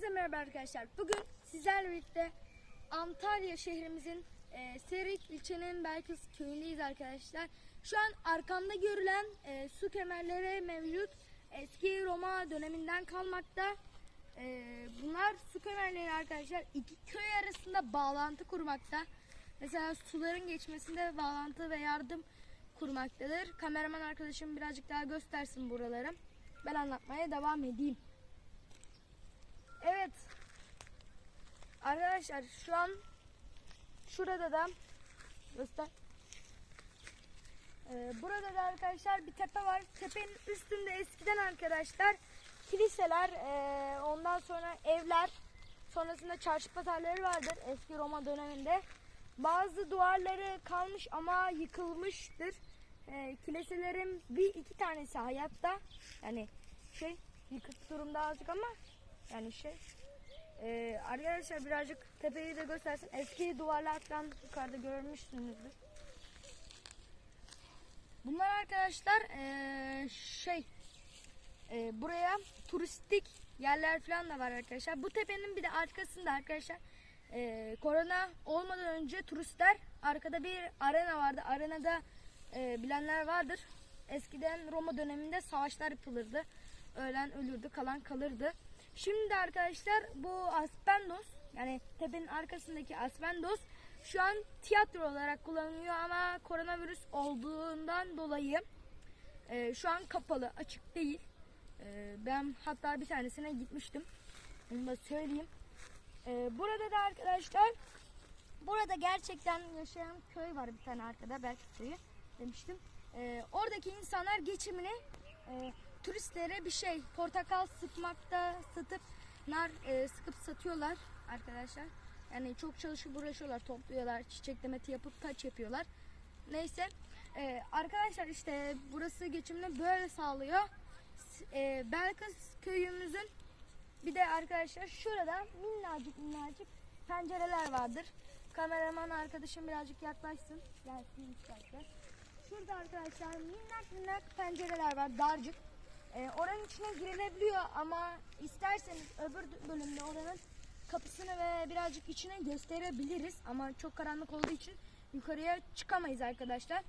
Herkese merhaba arkadaşlar. Bugün sizlerle birlikte Antalya şehrimizin e, Serik ilçenin Belkıs köyündeyiz arkadaşlar. Şu an arkamda görülen e, su kemerleri mevcut. Eski Roma döneminden kalmakta. E, bunlar su kemerleri arkadaşlar. iki köy arasında bağlantı kurmakta. Mesela suların geçmesinde bağlantı ve yardım kurmaktadır. Kameraman arkadaşım birazcık daha göstersin buraları. Ben anlatmaya devam edeyim. Evet. Arkadaşlar şu an şurada da göster. Ee, burada da arkadaşlar bir tepe var. Tepenin üstünde eskiden arkadaşlar kiliseler, ee, ondan sonra evler, sonrasında çarşı pazarları vardır eski Roma döneminde. Bazı duvarları kalmış ama yıkılmıştır. Ee, kiliselerin bir iki tanesi hayatta. Yani şey yıkık durumda azıcık ama yani şey ee, arkadaşlar birazcık tepeyi de göstersin. Eski duvarlar falan yukarıda görmüşsünüzdür. Bunlar arkadaşlar ee, şey ee, buraya turistik yerler falan da var arkadaşlar. Bu tepenin bir de arkasında arkadaşlar ee, korona olmadan önce turistler arkada bir arena vardı. Arenada ee, bilenler vardır. Eskiden Roma döneminde savaşlar yapılırdı. Ölen ölürdü, kalan kalırdı. Şimdi arkadaşlar bu Aspendos yani tepenin arkasındaki Aspendos şu an tiyatro olarak kullanılıyor ama koronavirüs olduğundan dolayı e, şu an kapalı, açık değil. E, ben hatta bir tanesine gitmiştim. Onu da söyleyeyim. E, burada da arkadaşlar burada gerçekten yaşayan köy var bir tane arkada belki köyü demiştim. E, oradaki insanlar geçimini e, turistlere bir şey portakal sıkmakta satıp nar e, sıkıp satıyorlar arkadaşlar. Yani çok çalışıp uğraşıyorlar, topluyorlar, çiçek demeti yapıp taç yapıyorlar. Neyse e, arkadaşlar işte burası geçimini böyle sağlıyor. E, Belkıs köyümüzün bir de arkadaşlar şurada minnacık minnacık pencereler vardır. Kameraman arkadaşım birazcık yaklaşsın. Gelsin istersen. Şurada arkadaşlar minnak minnak pencereler var darcık. Ee, oranın içine girilebiliyor ama isterseniz öbür bölümde oranın kapısını ve birazcık içine gösterebiliriz. Ama çok karanlık olduğu için yukarıya çıkamayız arkadaşlar.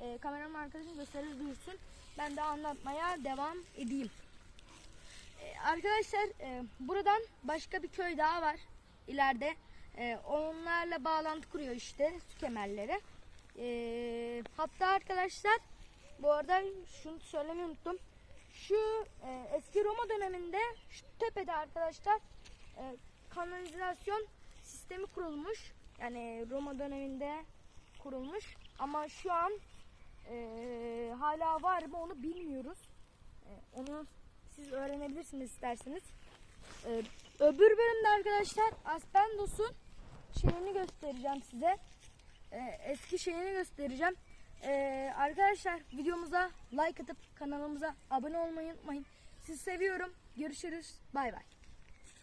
Ee, kameraman arkadaşım gösterir duyursun. Ben de anlatmaya devam edeyim. Ee, arkadaşlar e, buradan başka bir köy daha var ileride. Ee, onlarla bağlantı kuruyor işte su kemerleri. Ee, hatta arkadaşlar bu arada şunu söylemeyi unuttum. Şu e, eski Roma döneminde şu tepede arkadaşlar e, kanalizasyon sistemi kurulmuş. Yani Roma döneminde kurulmuş. Ama şu an e, hala var mı onu bilmiyoruz. E, onu siz öğrenebilirsiniz isterseniz. E, öbür bölümde arkadaşlar Aspendos'un şeyini göstereceğim size. E, eski şeyini göstereceğim. Ee, arkadaşlar videomuza like atıp kanalımıza abone olmayı unutmayın. Sizi seviyorum. Görüşürüz. Bay bay.